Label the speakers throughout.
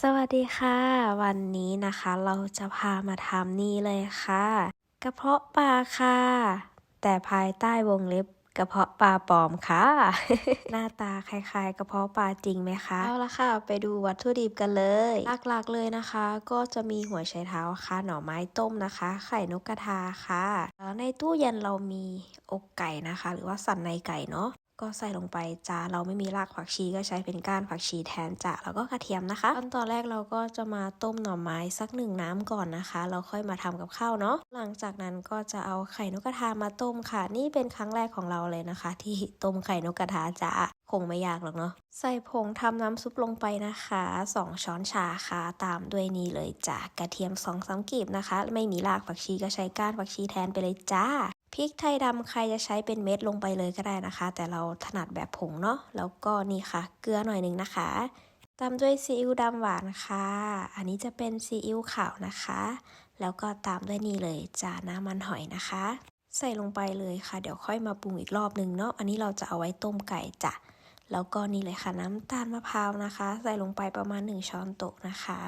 Speaker 1: สวัสดีค่ะ วันนี้นะคะเราจะพามาทำนี่เลยค่ะ กระเพาะปลาค่ะ แต่ภายใต้วงเล็บกระเพาะปลาปลอมค่ะ หน้าตาคล้ายๆ กระเพาะปลาจริงไหมคะเอาละค่ะ ไปดูวัตถุดิบกันเลยหลักๆเลยนะคะ ก็จะมีหัวไชเท้าค่ะ หน่อไม้ต้มนะคะ ไข่นกกระทาค่ะแล้วในตู้เย็นเรามีอกไก่นะคะ หรือว่าสันในไก่เนาะ ก็ใส่ลงไปจ้าเราไม่มีรากผักชีก็ใช้เป็นก้านผักชีแทนจ้ะแล้วก็กระเทียมนะคะขั้นตอนแรกเราก็จะมาต้มหน่อไม้สักหนึ่งน้ำก่อนนะคะ เราค่อยมาทำกับข้าวเนาะหลังจากนั้นก็จะเอาไข่นกกระทามาต้มค่ะ นี่เป็นครั้งแรกของเราเลยนะคะ ที่ต้มไข่นกกระทาจ้าคงไม่ยากหรอกเนาะใส่ผงทำน้ำซุปลงไปนะคะ 2 ช้อนชาค่ะตามด้วยนี่เลยจ้ะกระเทียม2องสามกีบนะคะ ไม่มีรากผักชีก็ใช้ก้านผักชีแทนไปเลยจ้า พริกไทยดำใครจะใช้เป็นเม็ดลงไปเลยก็ได้นะคะ แต่เราถนัดแบบผงเนาะแล้วก็นี่ค่ะ เกลือหน่อยหนึ่งนะคะตามด้วยซีอิ๊วดำหวานค่ะ อันนี้จะเป็นซีอิ๊วขาวนะคะ แล้วก็ตามด้วยนี่เลยจาน้ำมันหอยนะคะ ใส่ลงไปเลยค่ะ เดี๋ยวค่อยมาปรุงอีกรอบหนึ่งเนาะ อันนี้เราจะเอาไว้ต้มไก่จ้ะ แล้วก็นี่เลยค่ะน้ำตาลมะพร้าวนะคะ ใส่ลงไปประมาณ 1 ช้อนโต๊ะนะคะ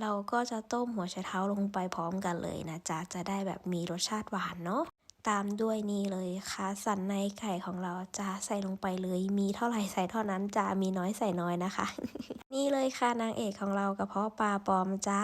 Speaker 1: เราก็จะต้มหัวไชเท้าลงไปพร้อมกันเลยนะจ๊ะ จะได้แบบมีรสชาติหวานเนาะ ตามด้วยนี่เลยค่ะ สันในไก่ของเราจะใส่ลงไปเลย มีเท่าไหร่ใส่เท่านั้นจะมีน้อยใส่น้อยนะคะ นี่เลยค่ะนางเอกของเรากระเพาะปลาปลอมจ้า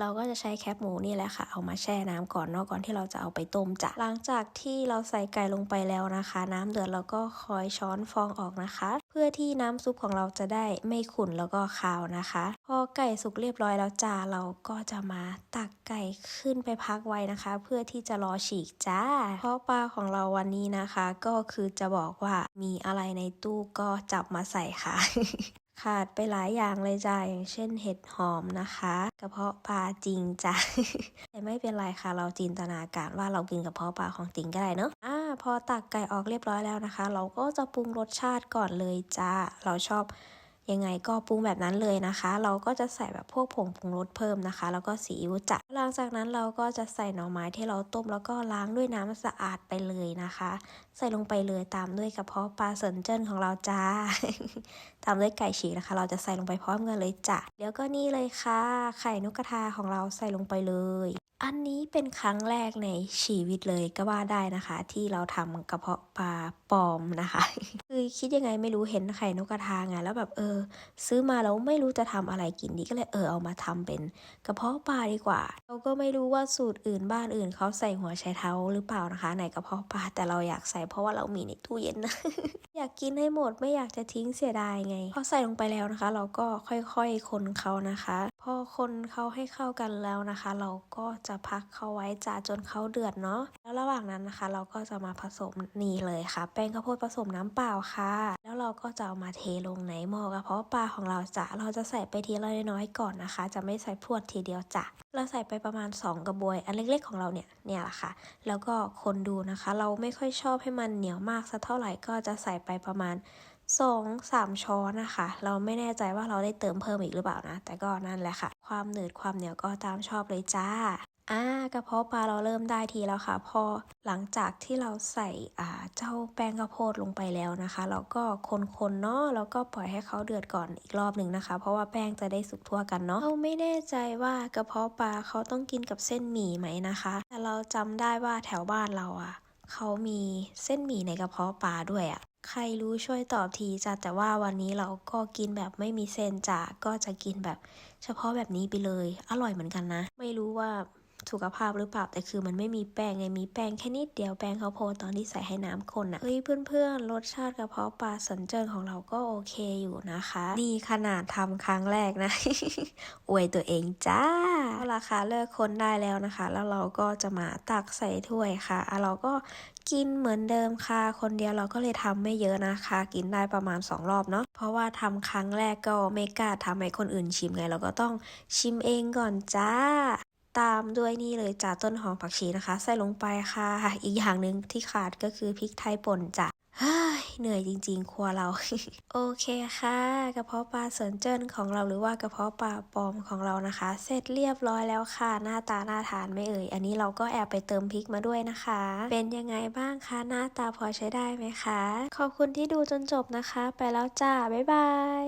Speaker 1: เราก็จะใช้แคปหมูนี่แหละค่ะ เอามาแช่น้ำก่อนเนอกก่อนที่เราจะเอาไปต้มจ้ะหลังจากที่เราใส่ไก่ลงไปแล้วนะคะ น้ำเดือดเราก็คอยช้อนฟองออกนะคะ เพื่อที่น้ำซุปของเราจะได้ไม่ขุ่นแล้วก็คาวนะคะ พอไก่สุกเรียบร้อยแล้วจ้าเราก็จะมาตักไก่ขึ้นไปพักไว้นะคะ เพื่อที่จะรอฉีกจ้าเพราะปลาของเราวันนี้นะคะ ก็คือจะบอกว่ามีอะไรในตู้ก็จับมาใส่ค่ะ ขาดไปหลายอย่างเลยจ้าอย่างเช่นเห็ดหอมนะคะกระเพาะปลาจริงจ้าแต่ไม่เป็นไรค่ะเราจินตนาการว่าเรากินกระเพาะปลาของจริงก็ได้เนอะอ่าพอตักไก่ออกเรียบร้อยแล้วนะคะ เราก็จะปรุงรสชาติก่อนเลยจ้าเราชอบ ยังไงก็ปรุงแบบนั้นเลยนะคะ เราก็จะใส่แบบพวกผงปรุงรสเพิ่มนะคะ แล้วก็ซีอิ๊วจ้ะหลังจากนั้นเราก็จะใส่หน่อไม้ที่เราต้มแล้วก็ล้างด้วยน้ำสะอาดไปเลยนะคะ ใส่ลงไปเลยตามด้วยกระเพาะปลาเซินเจิ้นของเราจ้า ตามด้วยไก่ฉีกนะคะ เราจะใส่ลงไปพร้อมกันเลยจ้ะเดี๋ยวก็นี่เลยค่ะ ไข่นกกระทาของเราใส่ลงไปเลยอันนี้เป็นครั้งแรกในชีวิตเลยก็ว่าได้นะคะ ที่เราทำกระเพาะปลาปลอมนะคะ คือคิดยังไงไม่รู้เห็นไข่นกกระทาไงแล้วแบบเออ ซื้อมาแล้วไม่รู้จะทำอะไรกินดีก็เลยเออเอามาทำเป็นกระเพาะปลาดีกว่า เราก็ไม่รู้ว่าสูตรอื่นบ้านอื่นเขาใส่หัวไชเท้าหรือเปล่านะคะ ในกระเพาะปลาแต่เราอยากใส่เพราะว่าเรามีในตู้เย็นนะอยากกินให้หมดไม่อยากจะทิ้งเสียดายไง พอใส่ลงไปแล้วนะคะ เราก็ค่อยๆคนเขานะคะ พอคนเขาให้เข้ากันแล้วนะคะ เราก็จะพักเขาไว้จ่าจนเขาเดือดเนาะแล้วระหว่างนั้นนะคะ เราก็จะมาผสมนี่เลยค่ะ แป้งข้าวโพดผสมน้ำเปล่าค่ะ แล้วเราก็จะเอามาเทลงในหม้อกระเพาะปลาของเราจ้ะเราจะใส่ไปทีละน้อยก่อนนะคะ จะไม่ใส่พรวดทีเดียวจ้ะ เราใส่ไปประมาณ 2 กระบวย อันเล็กๆของเราเนี่ย เนี่ยแหละค่ะ แล้วก็คนดูนะคะ เราไม่ค่อยชอบให้มันเหนียวมากสักเท่าไหร่ ก็จะใส่ไปประมาณสองสามช้อนนะคะ เราไม่แน่ใจว่าเราได้เติมเพิ่มอีกหรือเปล่านะ แต่ก็นั่นแหละค่ะ ความหนืดความเหนียวก็ตามชอบเลยจ้า อ่ากระเพาะปลาเราเริ่มได้ทีแล้วค่ะ พอหลังจากที่เราใส่อ่าเจ้าแป้งข้าวโพดลงไปแล้วนะคะ เราก็คนๆเนาะแล้วก็ปล่อยให้เขาเดือดก่อนอีกรอบหนึ่งนะคะ เพราะว่าแป้งจะได้สุกทั่วกันเนาะเราไม่แน่ใจว่ากระเพาะปลาเขาต้องกินกับเส้นหมี่ไหมนะคะ แต่เราจำได้ว่าแถวบ้านเราอะเขามีเส้นหมี่ในกระเพาะปลาด้วยอะใครรู้ช่วยตอบทีจ้ะแต่ว่าวันนี้เราก็กินแบบไม่มีเส้นจ้ะก็จะกินแบบ เฉพาะแบบนี้ไปเลย อร่อยเหมือนกันนะ ไม่รู้ว่า สุขภาพหรือเปล่าแต่คือมันไม่มีแป้งไงมีแป้งแค่นิดเดียวแป้งข้าวโพดตอนที่ใส่ให้น้ำข้นอะเฮ้ยเพื่อนๆรสชาติกระเพาะปลาสันเจิ้นของเราก็โอเคอยู่นะคะ นี่ขนาดทำครั้งแรกนะอวยตัวเองจ้าราคาเลิกคนได้แล้วนะคะ แล้วเราก็จะมาตักใส่ถ้วยค่ะอะเราก็กินเหมือนเดิมค่ะ คนเดียวเราก็เลยทำไม่เยอะนะคะ กินได้ประมาณ 2 รอบเนาะ เพราะว่าทำครั้งแรกก็ไม่กล้าทำให้คนอื่นชิมไง เราก็ต้องชิมเองก่อนจ้า ตามด้วยนี่เลยจ้าต้นหอมผักชีนะคะ ใส่ลงไปค่ะ อีกอย่างหนึ่งที่ขาดก็คือพริกไทยป่นจ้ะเหนื่อยจริงๆ ครัวเรา โอเคค่ะ กระเพาะปลาเซินเจิ้นของเราหรือว่ากระเพาะปลาปลอมของเรานะคะ เสร็จเรียบร้อยแล้วค่ะ หน้าตาน่าทานไม่เอ่ย อันนี้เราก็แอบไปเติมพริกมาด้วยนะคะ เป็นยังไงบ้างคะหน้าตาพอใช้ได้ไหมคะ ขอบคุณที่ดูจนจบนะคะ ไปแล้วจ้า บ๊ายบาย